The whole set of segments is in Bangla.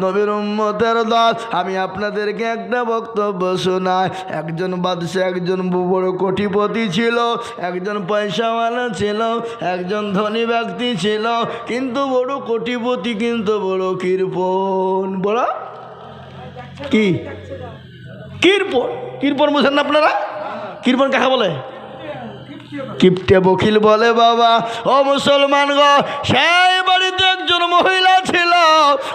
নবীর উম্মতের দল। আমি আপনাদেরকে একটা বক্তব্য শোনাই। একজন বাদশাহ, একজন বড় কোটিপতি ছিল, একজন পয়সাওয়ালা ছিল, একজন ধনী ব্যক্তি ছিল, কিন্তু বড় কোটিপতি কিন্তু বড় কৃপণ বড়? কি? কৃপণ কৃপণ বুঝেন না আপনারা? কৃপণ কাকে বলে? কিপটে বকিল বলে বাবা। ও মুসলমান গো, সেই একজন মহিলা ছিল।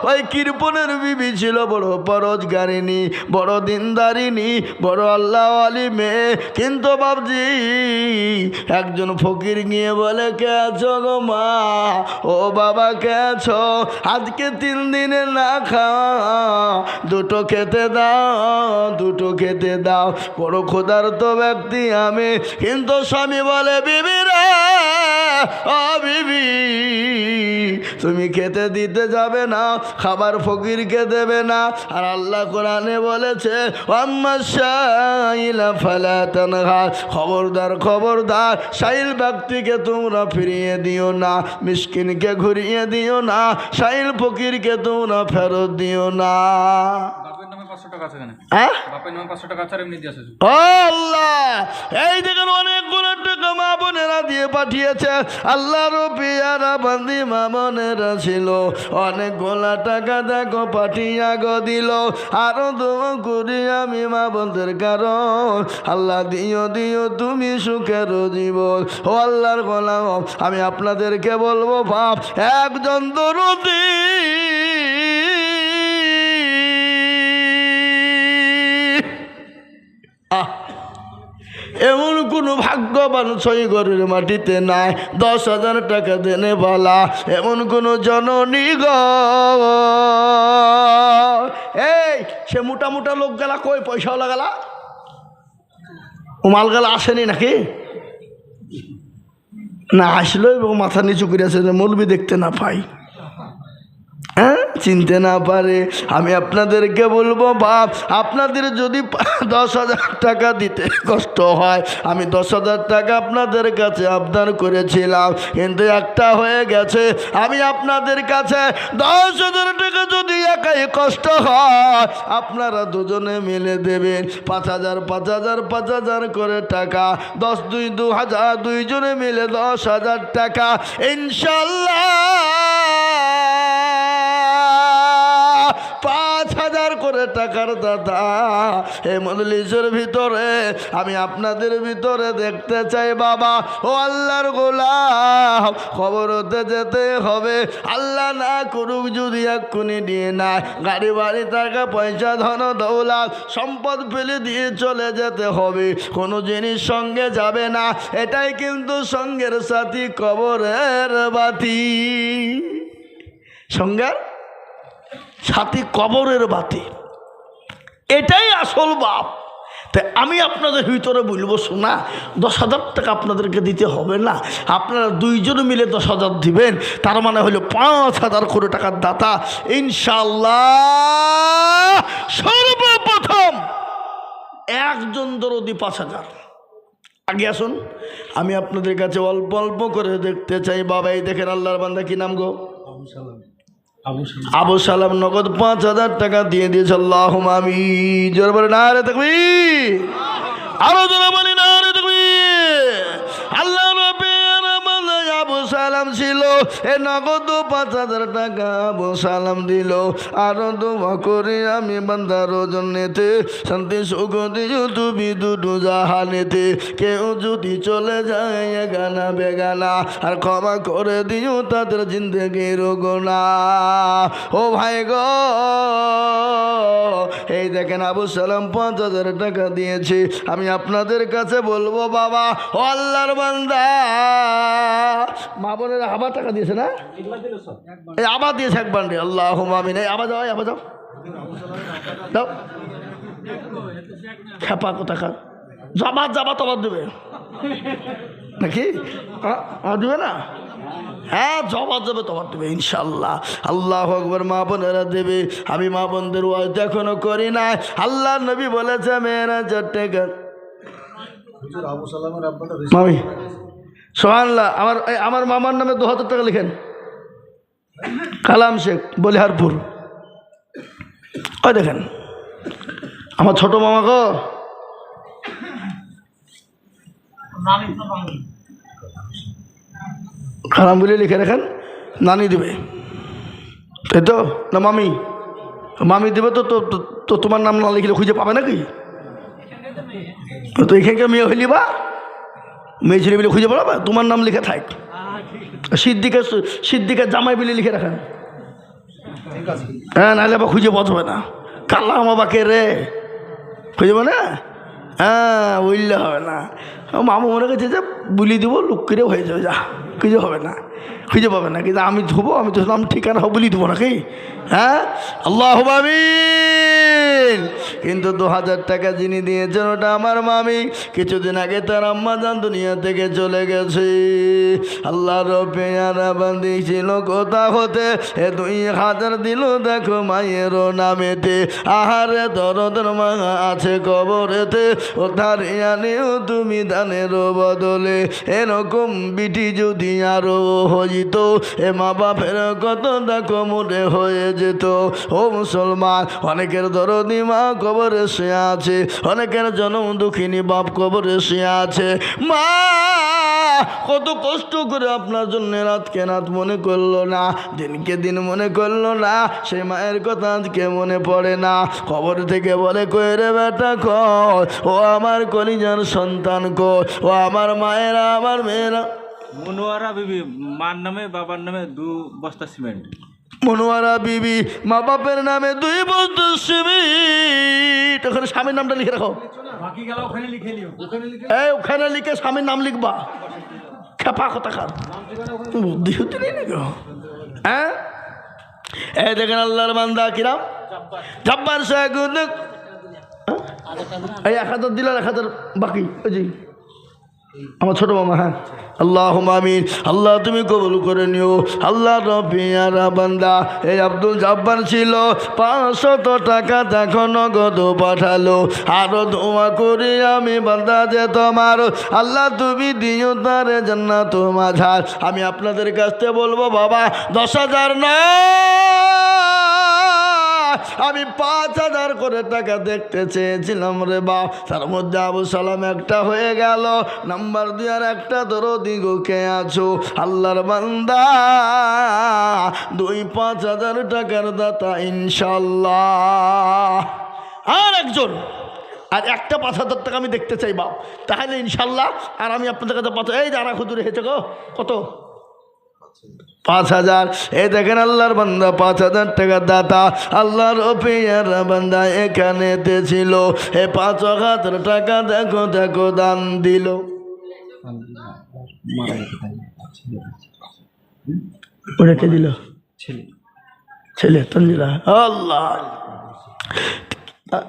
ওই কৃপণের বিবি ছিল, বড় পরজগারিনী বড় দিনদারিনী বড় আল্লাহ আলী মেয়ে। কিন্তু বাবজি একজন ফকির গিয়ে বলে, কে আছো গো মা? ও বাবা, কে আছো? আজকে তিন দিনে না খাওয়া। দুটো খেতে দাও, দুটো খেতে দাও। বড় ক্ষুধার্ত ব্যক্তি আমি। কিন্তু স্বামী বলে, বিবি রে ও তুমি খেতে দিতে যাবে না, খাবার ফকিরকে দেবে না। আর আল্লাহ কোরআনে বলেছে খবরদার খবরদার সাইল ব্যক্তিকে তোমরা ফিরিয়ে দিও না, মিসকিনকে ঘুরিয়ে দিও না সাইল ফকিরকে তোমরা ফেরত দিও না। আল্লাহ! এই দেখেন অনেকগুলো টাকা মা বোনেরা দিয়ে পাঠিয়েছে। বান্দি মা বোনেরা ছিল। অনেকগুলা টাকা দেখো পাঠিয়া গো দিল। আরও করি আমি মা বোনদের কারণ। আল্লাহ দিও দিও তুমি সুখের জীবন। ও আল্লাহর গোলাম আমি আপনাদেরকে বলব বাপ একজন দরদি এমন কোনো ভাগ্যবান ঘরের মাটিতে নাই। দশ হাজার টাকা দেনে বলা, এমন কোনো জননী গ। এই, সে মোটা মোটা লোক গেলা কই? পয়সাও গেলা? ও মাল গেলা আসেনি নাকি? না আসলো এবং মাথা নিচু করে আছে মলবি দেখতে না পাই। চিনতে না পারে, আমি আপনাদেরকে বলব, বাপ, আপনাদের যদি দশ হাজার টাকা দিতে কষ্ট হয়, আমি দশ হাজার টাকা আপনাদের কাছে আবদার করেছিলাম, কিন্তু একটা হয়ে গেছে, আমি আপনাদের কাছে দশ হাজার টাকা যদি একাই কষ্ট হয়, আপনারা দুজনে মিলে দেবেন পাঁচ হাজার পাঁচ হাজার পাঁচ হাজার করে টাকা, দশ দুই, দু হাজার, দুইজনে মিলে দশ হাজার টাকা, ইনশাল্লাহ। করে টাকার দাদা। এই মজলিসের ভিতরে, আমি আপনাদের ভিতরে দেখতে চাই বাবা। ও আল্লাহর গোলাম খবর হতে যেতে হবে। আল্লাহ না করুক যদি এক্ষুনি দিয়ে না গাড়ি, বাড়ি টাকা পয়সা, ধন, দৌলাত, সম্পদ ফেলে দিয়ে চলে যেতে হবে। কোনো জিনিস সঙ্গে যাবে না। এটাই কিন্তু সঙ্গের সাথী, কবরের বাতি। সঙ্গের সাথী, কবরের বাতি। এটাই আসল বাপ। তাই আমি আপনাদের ভিতরে বলব শোনা দশ হাজার টাকা আপনাদেরকে দিতে হবে না। আপনারা দুইজন মিলে দশ হাজার দিবেন, তার মানে হলো পাঁচ হাজার করে টাকার দাতা। ইনশাল্লাহ সর্বপ্রথম একজন দরদি পাঁচ হাজার। আগে আসুন, আমি আপনাদের কাছে অল্প অল্প করে দেখতে চাই। বাবা এই দেখেন আল্লাহর বান্দা কি নাম গো? আবু সালাম। নগদ পাঁচ হাজার টাকা দিয়ে দিয়েছে আল্লাহ আমি জোর বলে না রে থাকবি আরও জোরে ছিল, এ নগদ পাঁচ হাজার টাকা আবু সালাম দিল। আরও দোয়া করে আমি বান্দার জন্যেতে, শান্তি, সুখ তুমি দুটো জাহানেতে। কেউ যদি চলে যায় গানা বেগানা আর ক্ষমা করে দিও তাদের জিন্দগির গোনা। ও ভাই গো, এই দেখেন আবু সালাম পাঁচ হাজার টাকা দিয়েছে। আমি আপনাদের কাছে বলব বাবা, ও আল্লাহর বান্দা। মা বোনের আবার টাকা দিয়েছে না? এই আবার দিয়েছে এক বান্ডে আল্লাহ মামিন এই আবার যাও আবার যাও। দাও খেপা কোথাকার জবাব জবাব তবাদ দেবে। নাকি? দেবে না? হ্যাঁ জবাব দেবে তোমার দেবে ইনশাল্লাহ আল্লাহ আকবর মা বোনেরা দেবে। আমি মা বোনদের ওয়াজ এখনও করি না আল্লাহ নবী বলেছে মেয়েরা চারটে গান মামি। সোহানল্লাহ আমার এই আমার মামার নামে দু হাজার টাকা লিখেন। কালাম শেখ বলিহারপুর। ওই দেখেন আমার ছোট মামা গো। খারাপ বলে লিখে রাখেন নানি দিবে। তাই তো? না মামি? মামি দেবে তো তো তো- তো তোমার নাম না লিখলে খুঁজে পাবে নাকি? তো এখানকার মেয়ে হইলি বা? মেয়ে ছেলে বিলে খুঁজে পাবে তোমার নাম লিখে থাক। সিদ্দিকের সিদ্দিকের জামাই বিলে লিখে রাখেন হ্যাঁ নাহলে আবার খুঁজে বসবে না। কাল্লা বাবাকে রে। খুঁজে না? হ্যাঁ বললে হবে না। মামু মনে করছে যে বুলি দিব লুক করে হয়ে যাবে যা। খুঁজে হবে না, খুঁজে পাবে না। কিন্তু আমি ধুবো, আমি তো নাম ঠিকানা বলি দেবো নাকি? হ্যাঁ? আল্লাহ আমিন। কিন্তু দু হাজার টাকা যিনি দিয়েছেন, ওটা আমার মামি। কিছুদিন আগে তার আম্মা জান দুনিয়া থেকে চলে গেছে। আল্লাহ রোপেয়ারা বান্দি কোথা হতে? এ দুই হাজার দিল, দেখো মায়ের নামেতে। আহারে দরদের মা আছে কবরেতে। ও ধারিয়ানেও তুমি দানের বদলে। এরকম বিটি যদি আরও হইত, এ মা বাপের কত দেখো মনে হয়ে যেত। ও মুসলমান, অনেকের দরদি মা কবরে সে আছে, অনেকের জন্ম দুঃখিনী বাপ কবরে সে আছে। মা, কত কষ্ট করে আপনার জন্য রাতকে রাত মনে করল না, দিনকে দিন মনে করল না সেই মায়ের কথা আজকে মনে পড়ে না। খবর থেকে বলে, কই রে বেটা কর ও আমার কলিজার সন্তান কর ও আমার মায়েরা, আমার মেয়েরা মনোয়ারা বিবি মার নামে বাবার নামে দু বস্তা সিমেন্ট। মনোয়ারা বিবি মা বাপের নামে দুই বন্ধু সিমিট ওখানে স্বামীর নামটা লিখে রাখো। বাকি ওখানে লিখে নিও। এই ওখানে লিখে স্বামীর নাম লিখবা। খেপা কথা খার বুদ্ধি শুদ্ধি নেই নাকি? হ্যাঁ? এই দেখেন আল্লাহর বান্দা কিরাম। জব্বার শেখ হ্যাঁ? এই এক হাজার দিলেন এক হাজার বাকি ওই আমার ছোট মামা হ্যাঁ। আল্লাহ আমিন। আল্লাহ, তুমি কবুল করে নিও। আল্লাহ বান্দা, এই আব্দুল জাব্বার ছিল। পাঁচশত টাকা দেখো নগদ পাঠালো। আরও দোয়া করি আমি, বান্দা, যে তোমার। আল্লাহ, তুমি দিও তারে জান্নাত মাঝার। আমি আপনাদের কাছ থেকে বলব, বাবা, দশ হাজার না। আমি পাঁচ হাজার করে টাকা দেখতে চেয়েছিলাম রে বা। তার মধ্যে আবু সালাম একটা হয়ে গেল। নাম্বার দুই আর একটা ধরো দিগুকে আছো। আল্লাহর বান্দা, দুই পাঁচ হাজার টাকার দাতা ইনশাল্লাহ। আর একজন, আর একটা পাঁচ হাজার টাকা আমি দেখতে চাই বাপ। তাহলে ইনশাল্লাহ, আর আমি আপনাদের কাছে পাঁচ এই যারা খুদুরে হেঁচে গো। কত? পাঁচ হাজার। এ দেখেন আল্লাহর বান্দা পাঁচ হাজার টাকা দাতা। আল্লাহর ওপিয়ার বান্দা এখানেতে ছিল এ পাঁচ হাজার টাকা দেখো দেখো দান দিল। ওটা কে দিল? ছেলে। তঞ্জিলা আল্লাহ।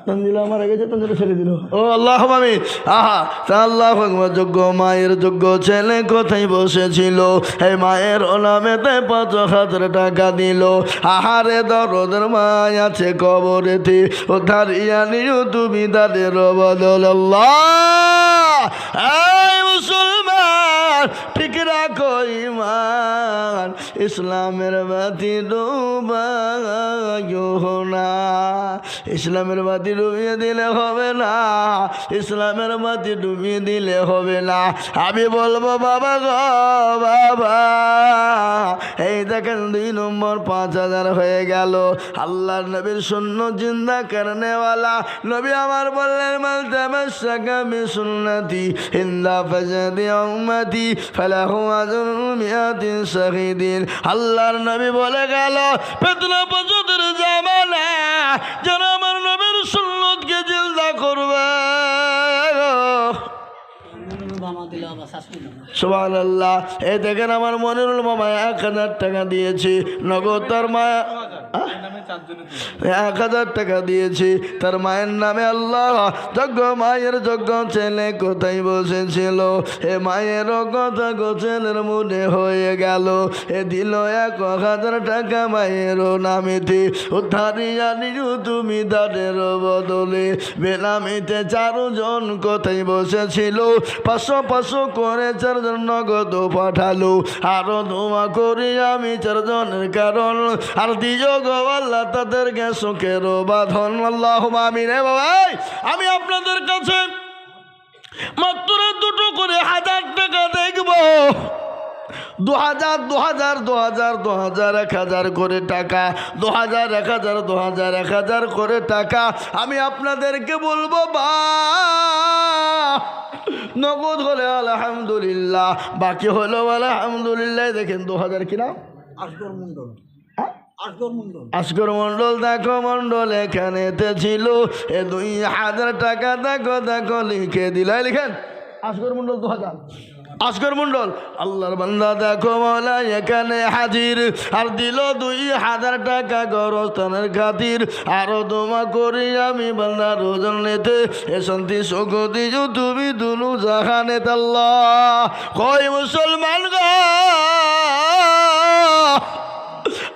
তঞ্জিলা মারা গেছে তঞ্জিলা ছেড়ে দিল। ও আল্লাহ মামি আহা, আল্লাহ যোগ্য মায়ের যোগ্য ছেলে কোথায় বসেছিল? এই মায়ের ও নামেতে পাঁচ হাজার টাকা দিল। আহারে দরদের মায় আছে কবরেতে। ও ধারিয়া নিও তুমি তাদের বদল। আল্লাহ মুসলমান, ঠিক রাখো ইমান ইসলামের বাতি ডুবাইও না। ইসলামের বাতি ডুবিয়ে দিলে হবে না। ইসলামের বাতি ডুবিয়ে দিলে হবে না। আমি বলব, বাবা গো, বাবা। এই দেখেন দুই নম্বর পাঁচ হাজার হয়ে গেল। আল্লাহর নবীর শূন্য জিন্দা করনেওয়ালা। নবী আমার বললেন মালতে মাসাকামি সুন্নতি হিন্দা ফজাদি উম্মতি মিয়াতিন শাহিদিন। আল্লাহর নবী বলে গেল পেতনা পঁচাত্তর জামানা যারা আমার নবীর সুন্নতকে জিন্দা করবে। সোহান আল্লাহ এই দেখেন আমার মনিরুল মামা এক হাজার টাকা দিয়েছি। নগদ তার মায়া এক হাজার টাকা দিয়েছি। তার মায়ের নামে আল্লাহ। যজ্ঞ মায়ের যজ্ঞ ছেলে কোথায় বসেছিল? এ মায়েরও কথা গোছেলের মনে হয়ে গেল। এ দিল এক হাজার টাকা মায়েরও নামেতে। উদ্ধারিয়া নিজু তুমি তাদের বদলে। বেনামিতে চারজন কোথায় বসেছিল? পাঁচশো পাঁচশো করে চারজন নগদ পাঠালো। আরও ধোঁয়া করি আমি চারজনের কারণ। আর দ্বিজন গো আল্লাহ তাদেরকে আল্লাহ আমিন। এ বাবা এই, আমি আপনাদের কাছে মাত্র দুটো করে হাজার টাকা দেখব। দু হাজার দু হাজার দু হাজার দু হাজার এক হাজার করে টাকা। দু হাজার এক হাজার দু হাজার এক হাজার করে টাকা। আমি আপনাদেরকে বলব বা নগদ হলে আলহামদুলিল্লাহ বাকি হলো আলহামদুলিল্লাহ। দেখেন দু হাজার কিনা আসগর মন্ডল হ্যাঁ? মন্ডল আসকর মন্ডল দেখো মন্ডল এখানেতে ছিল। এ দুই হাজার টাকা দেখো দেখো লিখে দিলাই লিখেন। আসগর মন্ডল দু হাজার আসকর মন্ডল, আল্লাহর বান্দা দেখো মলা এখানে হাজির। আর দিল দুই হাজার টাকা গরস্থানের খাতির। আরও তোমা করি আমি বান্দার ওজন নেতে। এ শান্তি, সুখ তুমি, দুনু, জাহানে, তাল্লাহ। কই মুসলমান গো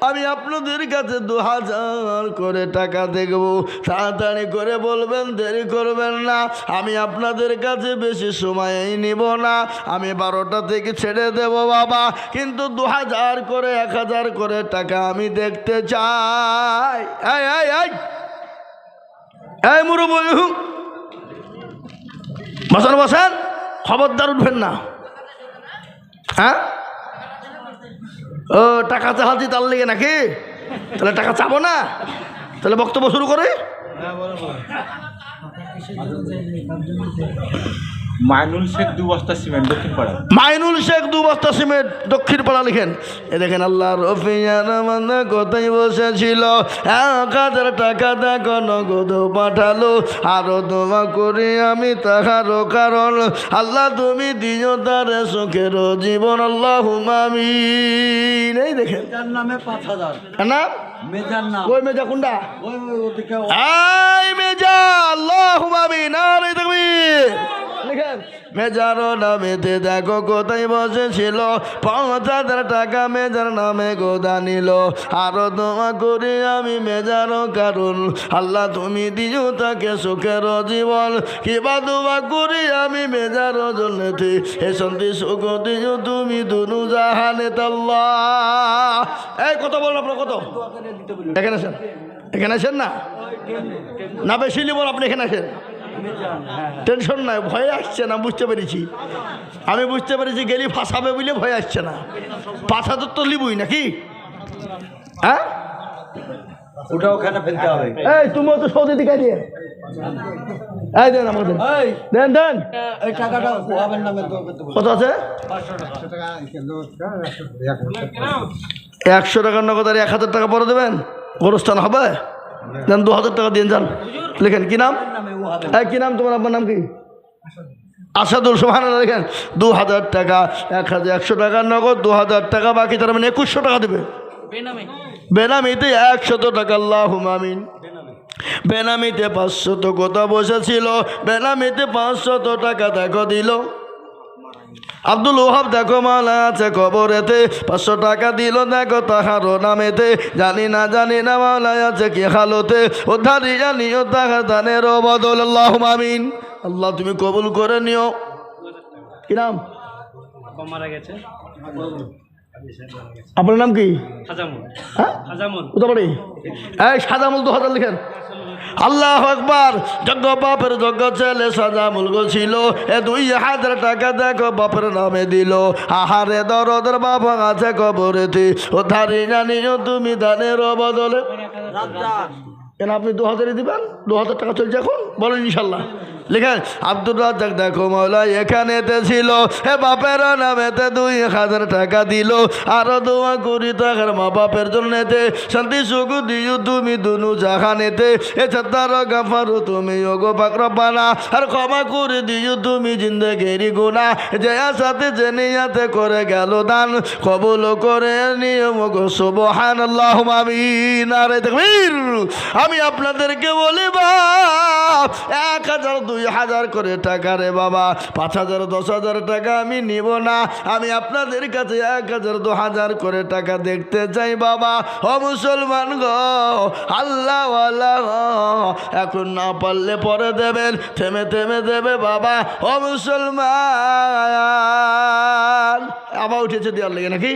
আমি আপনাদের কাছে দু হাজার করে টাকা দেখব। তাড়াতাড়ি করে বলবেন, দেরি করবেন না। আমি আপনাদের কাছে বেশি সময় নিব না। আমি বারোটা থেকে ছেড়ে দেব, বাবা। কিন্তু দু হাজার করে, এক হাজার করে টাকা আমি দেখতে চাই। এই এই এই। এই মুরুবু বসেন বসেন। খবরদার উঠবেন না। হ্যাঁ? ও টাকা চাহাতি তার লেগে নাকি? তাহলে টাকা চাবো না? তাহলে বক্তব্য শুরু করে? মাইনুল শেখ দু বস্তা সিমেন্ট দক্ষিণ পাড়া। মাইনুল শেখ দু বস্তা সিমেন্ট দক্ষিণ পাড়া লিখেন। এ দেখেন আল্লাহ রফিয়ানা কোথায় বসেছিল? এক হাজার টাকা দেখো নগদ পাঠালো। আরও দোয়া করি আমি তাহারও কারণ। আল্লাহ তুমি দিও তার সুখের জীবন। আল্লাহ মামিন এই দেখেন। মেজার নামে পাঁচ হাজার। না মেজার নাম। ওই মেজা কোনটা? ওই ওই ওদিকে আই মেজা আল্লাহ আমিন তাকবীর। লিখেন মেজারো নামেতে দেখো কোথায় বসেছিল। পাঁচ হাজার টাকা মেজার নামে গোদা নিল। আরও দোয়া করি আমি মেজারও কারণ আল্লাহ তুমি দিও তাকে সুখের জীবন। কিবা দোয়া করি আমি মেজারও জন্যতে এ শান্তি সুখ দিও তুমি দুনু জাহানে এই কত বলুন আপনার কত? এখানে আসেন। এখানে আসেন না? না বেশি নিব আপনি এখানে আসেন। টেনশন নাই ভয়ে আসছে না বুঝতে পেরেছি। আমি বুঝতে পেরেছি গেলি ফাঁসাবে বলে ভয় আসছে না। পাঁচ হাজার তো লিবই নাকি? হ্যাঁ? ওটা ওখানে ফেলতে হবে। এই তুমিও তো সৌদি দিকে দিয়ে এই দেন আমাকে দেন। দেন দেন। এই টাকাটা ওহাবের নামে দেওয়া করতে বলো। কত আছে? একশো টাকার নগদ আর এক হাজার টাকা পরে দেবেন? গোরস্থান হবে? দেন দু হাজার টাকা দিয়ে যান। লেখেন কি নাম? এই কি নাম তোমার আপনার নাম কি? আসাদুল সোহান লেখেন। দু হাজার টাকা এক হাজার একশো টাকার নগদ দু হাজার টাকা বাকি তার মানে একুশশো টাকা দেবে। বেনামিতে একশত টাকা আল্লাহ হুমামিন বেনামিতে পাঁচশত কথা বসেছিল বেনামিতে পাঁচশত টাকা দেখো দিল। আব্দুল ওহাব, দেখো মালা আছে খবরেতে পাঁচশো টাকা দিল, দেখো তাহারও নামেতে। জানি না জানি না মালা আছে কি হালতে জানি জানিও তাহার দানের বদল আল্লাহ মামিন আল্লাহ, তুমি কবুল করে নিও। কিরাম মারা গেছে। আপনার নাম কি? হ্যাঁ? এই সাজামুল দু হাজার লিখেন। আল্লাহ একবার যজ্ঞ বাপের যজ্ঞ ছেলে সাজামুল গো ছিল এ দুই হাজার টাকা দেখো বাপের নামে দিল। আহারে দরদের বাবা আছে কবরেতে। ও ধারি জানিও তুমি দানের বদলে। কেন আপনি দু হাজারই দিবেন? দু হাজার টাকা চলছে এখন? বলেন ইনশাল্লাহ। লিখেন, আব্দুর রাজ্জাক দেখো মৌলা, এখানেতে ছিল। হে বাপের নামেতে দুই হাজার টাকা দিল। আরও দোয়া করি তাহার মা বাপের জন্যতে। শান্তি, সুখ দিও তুমি দুনু জাহানেতে। এ ছাত্র গাফারু তুমি ওগো পাকরবানা আর ক্ষমা করে দিও তুমি জিন্দগেরি গুণা যে সাথে যে নিয়াতে করে গেল দান। কবুল করে নিয়ম গো সুবহান আল্লাহ আমিন। আরে আমি আপনাদেরকে বলি বাপ, এক হাজার দুই হাজার করে টাকা রে বাবা। পাঁচ হাজার, দশ হাজার টাকা আমি নিব না। আমি আপনাদের কাছে এক হাজার, দু হাজার করে টাকা দেখতে চাই বাবা। ও মুসলমান গো আল্লাহ এখন না পারলে পরে দেবেন, থেমে থেমে দেবে বাবা। ও মুসলমান, আবার উঠেছে দেওয়ার লেগে নাকি?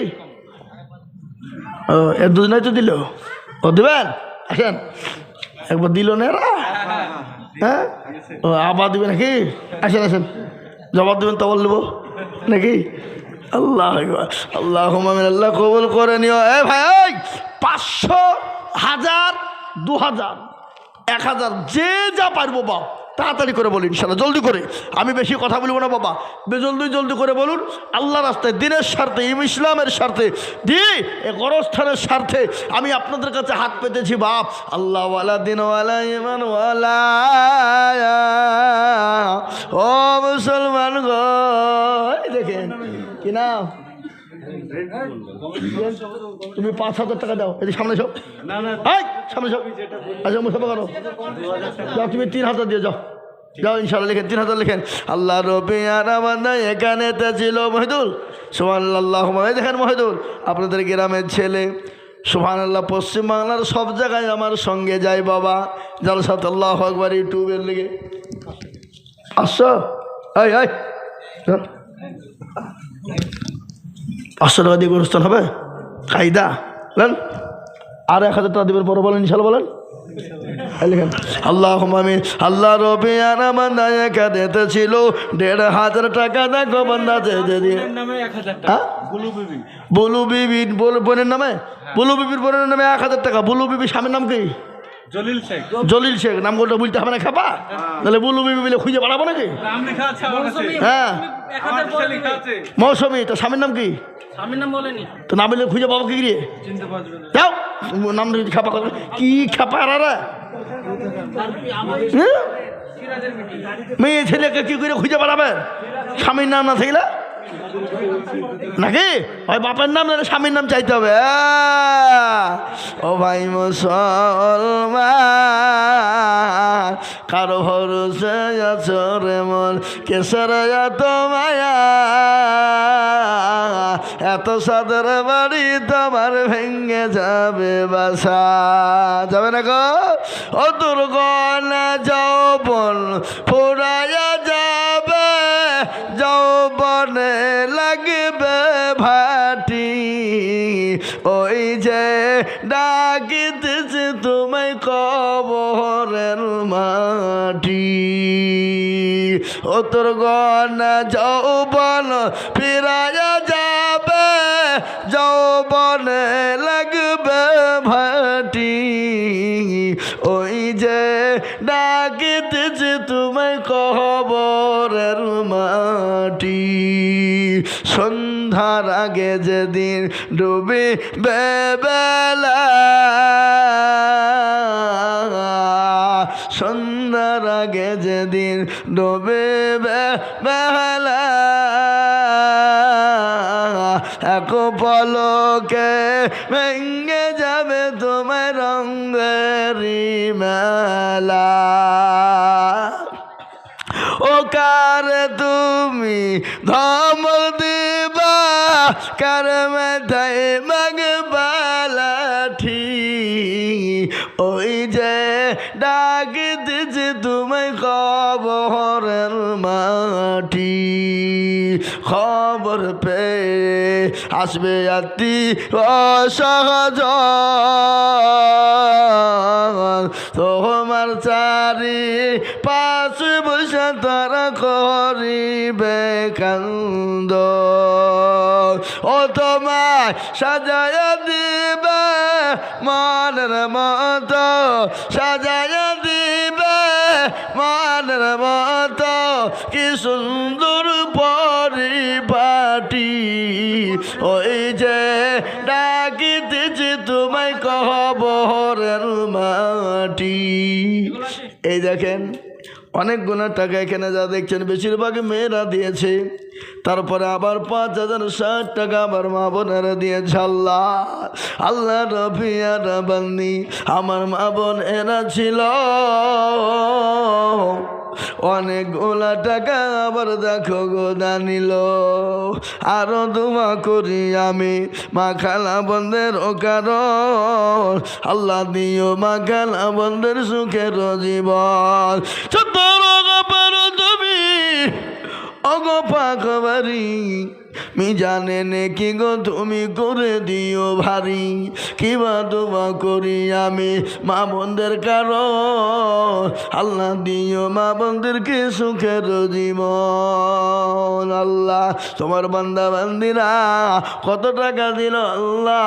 ও এর দুজনাই তো দিল। ও দেবেন? আসেন। একবার দিল না? হ্যাঁ? আবার দিবে নাকি? আসেন আসেন। জবাব দেবেন, তবল নেব। নাকি? আল্লাহ। আল্লাহ আল্লাহ কবুল করে নিও। এ ভাই পাঁচশো হাজার দু হাজার এক হাজার, যে যা পারব বাপ তাড়াতাড়ি করে বলুন, ইনশাল্লাহ, জলদি করে। আমি বেশি কথা বলব না, বাবা। জলদি জলদি করে বলুন আল্লাহ রাস্তায় দিনের স্বার্থে ইম ইসলামের স্বার্থে, দি, এ গরস্থানের স্বার্থে আমি আপনাদের কাছে হাত পেতেছি, বাপ। আল্লাহওয়ালা দিনওয়ালা ইমানওয়ালা ও মুসলমান গো দেখেন, কি নাম? তুমি পাঁচ হাজার টাকা দাও এদিকে সামনে সব না না এই সামনে সব আচ্ছা মুসাফা করো যাও তুমি তিন হাজার দিয়ে যাও। যাও ইনশাল্লাহ লিখেন তিন হাজার লিখেন। আল্লাহ রবি আর এখানে তো ছিল মহিদুল। সোহান আল্লাহ দেখেন মহিদুল আপনাদের গ্রামের ছেলে। সোহান আল্লাহ পশ্চিমবাংলার সব জায়গায় আমার সঙ্গে যায় বাবা। জলসাত আল্লাহ একবার ইউটিউবের লিগে। আসছো এই এই। পাঁচশো টাকা দিয়ে অনুষ্ঠান হবে? কায়দা বলেন। আর এক হাজার টাকা দেবেন পরে বলেন ইনশাল্লাহ বলেন। আল্লাহ মামিন আল্লাহ রবি আর আমার এখানে ছিল। দেড় হাজার টাকা দেখো বান্দা দে দে বোনের নামে এক হাজার টাকা। হ্যাঁ? বুলু বিবি। বলু বিবি বোনের নামে? বলু বিবির বোনের নামে এক হাজার টাকা। বলু বিবি স্বামীর নাম কি? জলিল শেখ। জলিল শেখ নাম গোটা বলতে হবে না খাপা? তাহলে বলু বিবি বলে খুঁজে পাঠাবো নাকি? হ্যাঁ। মৌসুমি তো স্বামীর নাম কি? স্বামীর নাম বলেনি। তো নাম বলে খুঁজে পাবো কি রে? চিনতে যাও। নাম খাপা করবে কি খাপা রা হ্যাঁ? মেয়ে ছেলেকে কি করে খুঁজে পাঠাবেন স্বামীর নাম না থাকলে? নাকি? ওই বাপের নাম নাহলে স্বামীর নাম চাইতে হবে! ও ভাই মুসলমান, কারও ভরসে আছো রে মন কেসর এত মায়া। এত সাদের বাড়ি তোমার ভেঙে যাবে বাসা। যাবে না গো? ও দুর্গনা যৌবন ফুরাইয়া যাবে তোর যৌবন ফিরাইয়া যাবে, যৌবনে লাগবে ভাটি। ওই যে ডাকিতেছে তোমায় কবরের মাটি। সন্ধ্যার আগে যেদিন ডুবে বেলা আগে যেদিন ডুবে বেলা এক পলকে ভেঙে যাবে তোমার রঙ্গেরি মেলা। ও কার তুমি ধমল দিবা, কার মেধাই মাগবালাঠি খবরের মাটি, খবর পেয়ে আসবে আতি অসহজ তোমার চারি পাশ বসে তারা করিবে কান্দ। ও তোমায় সাজায় দিবে মনের মতো, সাজায় কি সুন্দর পরিপাটি। ওই যে ডাকিতেছি তোমায় কবরের মাটি। এই দেখেন, অনেক গুণের টাকা এখানে যা দেখছেন, বেশিরভাগ মেয়েরা দিয়েছে। তারপরে আবার পাঁচ হাজার ষাট টাকা আবার মা বোনেরা দিয়েছে, আল্লাহ। আল্লাহ রফিয়া রাবান্নি আমার মা বোন এরা ছিল। অনেকগুলা টাকা আবার দেখো গোদা নিল আরও দুমা করি আমি মা খালা বন্ধের ও কারণ। আল্লাহ দিও মা খালা বন্ধের সুখের জীবন। চতুর পারো তুমি অগো পাখবারি মিজানে নেকি গো তুমি করে দিও ভারী কিবা দোয়া করি আমি মা বোনদের কারণ। আল্লাহ দিও মা বোনদেরকে সুখের জীবন। আল্লাহ তোমার বান্দা বান্দিরা কত টাকা দিল আল্লাহ?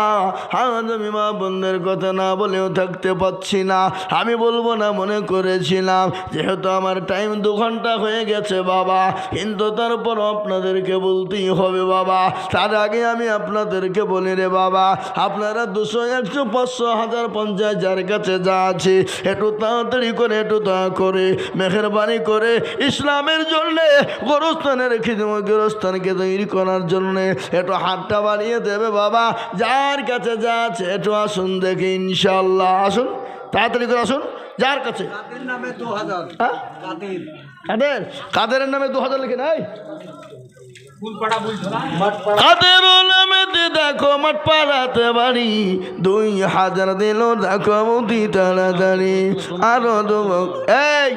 আজ আমি মা বোনদের কথা না বলেও থাকতে পারছি না। আমি বলব না মনে করেছিলাম, যেহেতু আমার টাইম দু ঘণ্টা হয়ে গেছে বাবা, কিন্তু তারপর আপনাদেরকে বলতেই হবে বাবা। তার আগে আমি আপনাদেরকে বলি রে বাবা আপনারা দুশো একশো পাঁচশো হাজার পঞ্চাশ যার কাছে যা আছে একটু তাড়াতাড়ি করে একটু তা করে মেহরবানি করে ইসলামের জন্যে গোরস্থানের খিদম গোরস্থানকে তৈরি করার জন্যে একটু হাতটা বাড়িয়ে দেবে বাবা। যার কাছে যা আছে একটু আসুন দেখি ইনশাল্লাহ আসুন তাড়াতাড়ি করে আসুন যার কাছে? কাদের নামে দু হাজার? হ্যাঁ? কাদের? কাদের নামে দু হাজার লিখে নাই? মাঠ পাড়া কাদের নামেতে দেখো মাঠ পাড়াতে বাড়ি। দুই হাজার দিল, দেখো মুদি তাড়াতাড়ি। আরও দুমক এই,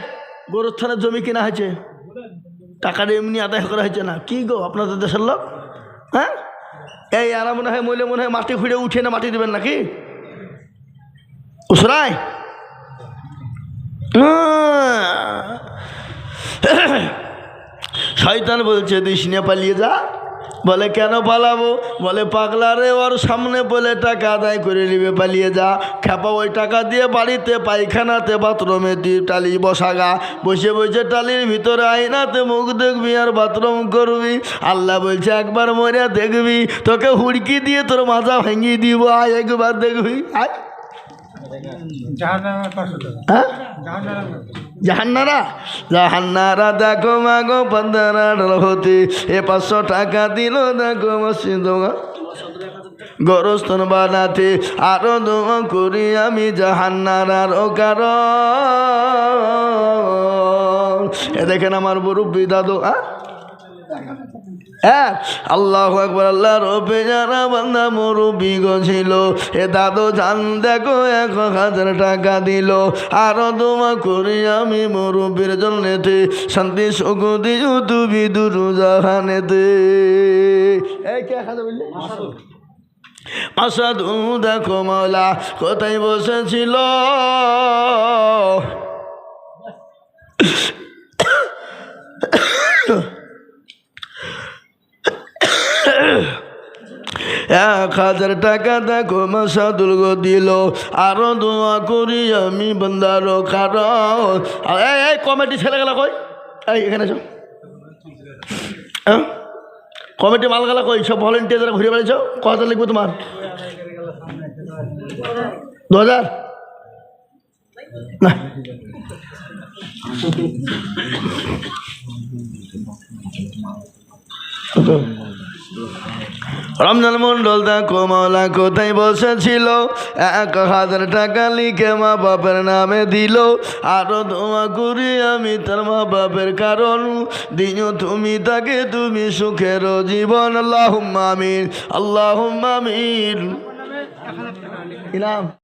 গোরস্থানের জমি কিনা হয়েছে? টাকাটা এমনি আদায় করা হয়েছে না। কি গো, আপনাদের দেশের লোক? হ্যাঁ? এই, আর মনে হয় মইলে মনে হয় মাটি খুঁড়ে উঠে না মাটি দেবেন নাকি? উসরাই। শয়তান বলছে দিস পালিয়ে যা। বলে, কেন পালাবো? বলে পাগলা রে ওর সামনে বলে টাকা আদায় করে নিবে, পালিয়ে যা। খেপা ওই টাকা দিয়ে বাড়িতে পায়খানাতে, বাথরুমে দিয়ে টালি বসাগা বসে বসে টালির ভিতরে আয়নাতে মুখ দেখবি আর বাথরুম করবি। আল্লাহ বলছে, একবার মরে দেখবি। তোকে হুড়কি দিয়ে তোর মাথা ভেঙে দিব। আয়, একবার দেখবি। আয়। হ্যাঁ? জাহান্নারা? জাহান্নারা দেখো মাগো হতে এ পাঁচশো টাকা দিল দেখো মসজিদ গরস্থান বানাতে আরও দোয়া করি আমি জাহান্নারার ও কারণ। এ দেখেন আমার মুরব্বী দাদু হ্যাঁ? হ্যাঁ আল্লাহ একবার আল্লাহ রবে যারা বান্দা মুরব্বী ছিল এ দাদু জান দেখো এক হাজার টাকা দিল আরও দোয়া করি আমি মুরব্বীর জন্যেতে শান্তি সুখ দিও তুমি দুরু জাহানেতে এই কে বললি দেখো মাওলা কোথায় বসেছিল এক হাজার টাকা দেখো মাসাদুল গো দিল। আরও দোয়া করি আমি বন্দার কারণ। এই কমিটি ছেলেগুলা কই? এই, এখানে হ্যাঁ? কমিটি মালগালা কই? সব ভলেন্টিয়ার ঘুরে বেড়েছ কত লিখব তোমার? দু হাজার? না। কত? রমজান মন্ডল দেখো, মাওলা কোথায় বসেছিল? এক হাজার টাকা লিখে মা বাপের নামে দিল। আরও দোয়া করি আমি তার মা বাপের কারণ। দিন তুমি তাকে, তুমি সুখের জীবন। আল্লাহ আমিন আল্লাহ ইনাম।